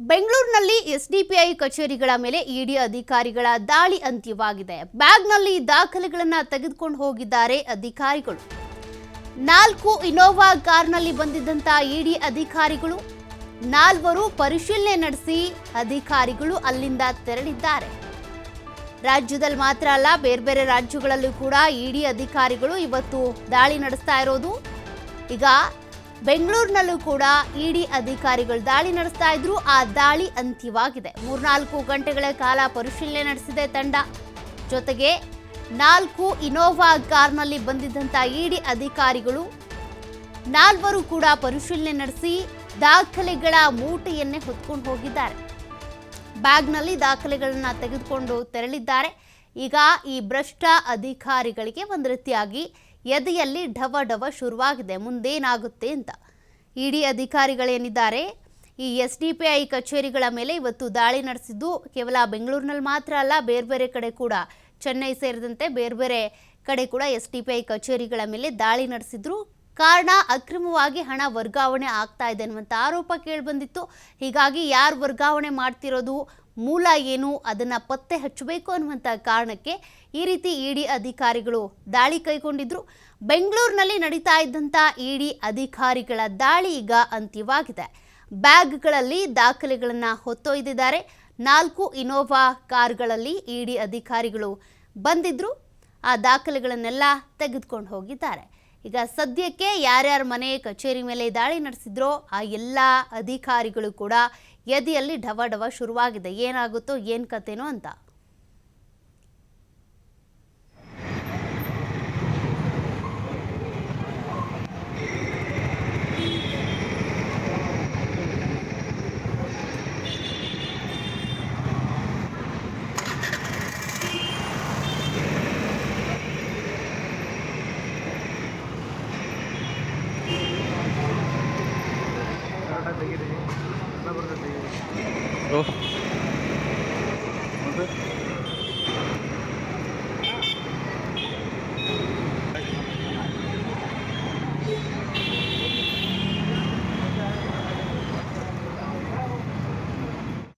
ಬೆಂಗಳೂರಿನಲ್ಲಿ ಎಸ್ಡಿಪಿಐ ಕಚೇರಿಗಳ ಮೇಲೆ ಇಡಿ ಅಧಿಕಾರಿಗಳ ದಾಳಿ ಅಂತ್ಯವಾಗಿದೆ. ಬ್ಯಾಗ್ನಲ್ಲಿ ದಾಖಲೆಗಳನ್ನು ತೆಗೆದುಕೊಂಡು ಹೋಗಿದ್ದಾರೆ ಅಧಿಕಾರಿಗಳು. ನಾಲ್ಕು ಇನೋವಾ ಕಾರ್ನಲ್ಲಿ ಬಂದಿದ್ದಂಥ ಇಡಿ ಅಧಿಕಾರಿಗಳು. ನಾಲ್ವರು ಪರಿಶೀಲನೆ ನಡೆಸಿ ಅಧಿಕಾರಿಗಳು ಅಲ್ಲಿಂದ ತೆರಳಿದ್ದಾರೆ. ರಾಜ್ಯದಲ್ಲಿ ಮಾತ್ರ ಅಲ್ಲ, ಬೇರೆ ಬೇರೆ ರಾಜ್ಯಗಳಲ್ಲೂ ಕೂಡ ಇಡಿ ಅಧಿಕಾರಿಗಳು ಇವತ್ತು ದಾಳಿ ನಡೆಸ್ತಾ ಇರೋದು. ಈಗ ಬೆಂಗಳೂರಿನಲ್ಲೂ ಕೂಡ ಇಡಿ ಅಧಿಕಾರಿಗಳು ದಾಳಿ ನಡೆಸ್ತಾ ಇದ್ರು. ಆ ದಾಳಿ ಅಂತ್ಯವಾಗಿದೆ. ಮೂರ್ನಾಲ್ಕು ಗಂಟೆಗಳ ಕಾಲ ಪರಿಶೀಲನೆ ನಡೆಸಿದೆ ತಂಡ. ಜೊತೆಗೆ ನಾಲ್ಕು ಇನೋವಾ ಕಾರ್ನಲ್ಲಿ ಬಂದಿದ್ದಂಥ ಇಡಿ ಅಧಿಕಾರಿಗಳು ನಾಲ್ವರು ಕೂಡ ಪರಿಶೀಲನೆ ನಡೆಸಿ ದಾಖಲೆಗಳ ಮೂಟೆಯನ್ನೇ ಹೊತ್ಕೊಂಡು ಹೋಗಿದ್ದಾರೆ. ಬ್ಯಾಗ್ನಲ್ಲಿ ದಾಖಲೆಗಳನ್ನ ತೆಗೆದುಕೊಂಡು ತೆರಳಿದ್ದಾರೆ. ಈಗ ಈ ಭ್ರಷ್ಟ ಅಧಿಕಾರಿಗಳಿಗೆ ಒಂದು ರೀತಿಯಾಗಿ ಎದೆಯಲ್ಲಿ ಢವ ಢವ ಶುರುವಾಗಿದೆ. ಮುಂದೇನಾಗುತ್ತೆ ಅಂತ ಇಡಿ ಅಧಿಕಾರಿಗಳೇನಿದ್ದಾರೆ ಈ ಎಸ್ ಡಿ ಪಿ ಐ ಕಚೇರಿಗಳ ಮೇಲೆ ಇವತ್ತು ದಾಳಿ ನಡೆಸಿದ್ದು ಕೇವಲ ಬೆಂಗಳೂರಿನಲ್ಲಿ ಮಾತ್ರ ಅಲ್ಲ, ಬೇರೆ ಬೇರೆ ಕಡೆ ಕೂಡ. ಚೆನ್ನೈ ಸೇರಿದಂತೆ ಬೇರೆ ಬೇರೆ ಕಡೆ ಕೂಡ ಎಸ್ ಡಿ ಪಿ ಐ ಕಚೇರಿಗಳ ಮೇಲೆ ದಾಳಿ ನಡೆಸಿದ್ರು. ಕಾರಣ, ಅಕ್ರಮವಾಗಿ ಹಣ ವರ್ಗಾವಣೆ ಆಗ್ತಾ ಇದೆ ಅನ್ನುವಂಥ ಆರೋಪ ಕೇಳಿಬಂದಿತ್ತು ಹೀಗಾಗಿ ಯಾರು ವರ್ಗಾವಣೆ ಮಾಡ್ತಿರೋದು? ಮೂಲ ಏನು, ಅದನ್ನು ಪತ್ತೆ ಹಚ್ಚಬೇಕು ಅನ್ನುವಂಥ ಕಾರಣಕ್ಕೆ ಈ ರೀತಿ ಇಡಿ ಅಧಿಕಾರಿಗಳು ದಾಳಿ ಕೈಗೊಂಡಿದ್ರು. ಬೆಂಗಳೂರಿನಲ್ಲಿ ನಡೀತಾ ಇದ್ದಂಥ ಇಡಿ ಅಧಿಕಾರಿಗಳ ದಾಳಿ ಈಗ ಅಂತ್ಯವಾಗಿದೆ. ಬ್ಯಾಗ್ಗಳಲ್ಲಿ ದಾಖಲೆಗಳನ್ನು ಹೊತ್ತೊಯ್ದಿದ್ದಾರೆ. ನಾಲ್ಕು ಇನೋವಾ ಕಾರ್ಗಳಲ್ಲಿ ಇಡಿ ಅಧಿಕಾರಿಗಳು ಬಂದಿದ್ರು. ಆ ದಾಖಲೆಗಳನ್ನೆಲ್ಲ ತೆಗೆದುಕೊಂಡು ಹೋಗಿದ್ದಾರೆ. ಈಗ ಸದ್ಯಕ್ಕೆ ಯಾರ್ಯಾರ ಮನೆ, ಕಚೇರಿ ಮೇಲೆ ದಾಳಿ ನಡೆಸಿದ್ರೋ ಆ ಎಲ್ಲ ಅಧಿಕಾರಿಗಳು ಕೂಡ ಎದೆಯಲ್ಲಿ ಢವ ಢವ ಶುರುವಾಗಿದೆ. ಏನಾಗುತ್ತೋ ಏನು ಕತೆನೋ ಅಂತ. ಆಟ ತೆಗೀರಿ ಎಲ್ಲ ಬರ್ತೈತಿ ಓಹ್